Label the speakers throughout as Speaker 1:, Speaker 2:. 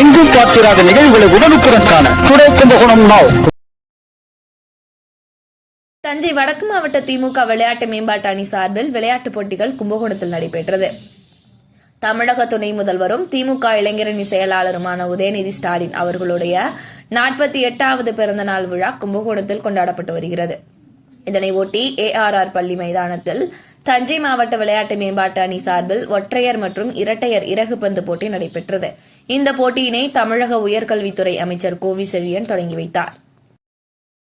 Speaker 1: எங்கும் பார்த்திராத நிகழ்வுகளை உடனுக்குடன் காண டுடே கும்பகோணம் நாவ்
Speaker 2: தஞ்சை வடக்கு மாவட்ட திமுக விளையாட்டு மேம்பாட்டு அணி சார்பில் விளையாட்டுப் போட்டிகள் கும்பகோணத்தில் நடைபெற்றது. தமிழக துணை முதல்வரும் திமுக இளைஞரணி செயலாளருமான உதயநிதி ஸ்டாலின் அவர்களுடைய நாற்பத்தி எட்டாவது பிறந்தநாள் விழா கும்பகோணத்தில் கொண்டாடப்பட்டு வருகிறது. இதனை ஒட்டி ஏஆர்ஆர் பள்ளி மைதானத்தில் தஞ்சை மாவட்ட விளையாட்டு மேம்பாட்டு அணி சார்பில் ஒற்றையர் மற்றும் இரட்டையர் இறகுப்பந்து போட்டி நடைபெற்றது. இந்த போட்டியினை தமிழக உயர்கல்வித்துறை அமைச்சர் கோவி செழியன் தொடங்கி வைத்தார்.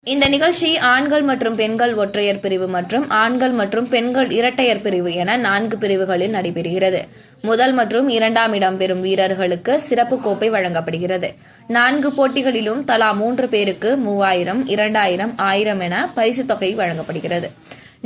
Speaker 2: இந்த நிகழ்ச்சி ஆண்கள் மற்றும் பெண்கள் ஒற்றையர் பிரிவு மற்றும் ஆண்கள் மற்றும் பெண்கள் இரட்டையர் பிரிவு என நான்கு பிரிவுகளில் நடைபெறுகிறது. முதல் மற்றும் இரண்டாம் இடம் பெறும் வீரர்களுக்கு சிறப்பு கோப்பை வழங்கப்படுகிறது. நான்கு போட்டிகளிலும் தலா மூன்று பேருக்கு மூவாயிரம் இரண்டாயிரம் ஆயிரம் என பரிசுத் தொகை வழங்கப்படுகிறது.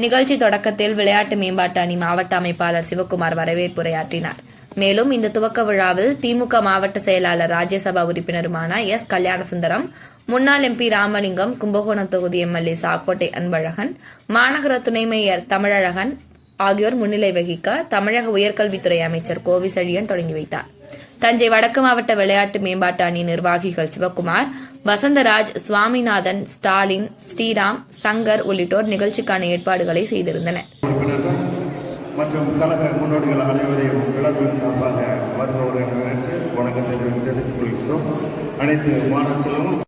Speaker 2: நிகழ்ச்சி தொடக்கத்தில் விளையாட்டு மேம்பாட்டு அணி மாவட்ட அமைப்பாளர் சிவக்குமார் வரவேற்புரையாற்றினார். மேலும் இந்த துவக்க விழாவில் திமுக மாவட்ட செயலாளர் ராஜ்யசபா உறுப்பினருமான எஸ். கல்யாணசுந்தரம் முன்னாள் எம்பி ராமலிங்கம் கும்பகோணம் தொகுதி எம்எல்ஏ சாக்கோட்டை அன்பழகன் மாநகர துணை மேயர் தமிழழகன் ஆகியோர் முன்னிலை வகிக்க தமிழக உயர்கல்வித்துறை அமைச்சர் கோவிசழியன் தொடங்கி வைத்தார். தஞ்சை வடக்கு மாவட்ட விளையாட்டு மேம்பாட்டு அணி நிர்வாகிகள் சிவக்குமார் வசந்தராஜ் சுவாமிநாதன் ஸ்டாலின் ஸ்ரீராம் சங்கர் உள்ளிட்டோர் நிகழ்ச்சிக்கான ஏற்பாடுகளை செய்திருந்தனர்.
Speaker 3: மற்றும் கழக முன்னோடிகள் அனைவரையும் விழாக்களின் சார்பாக வருபவர்கள் என்று வணக்கத்தை தெரிவித்துக் கொள்கிறோம் அனைத்து மாணவர்களும்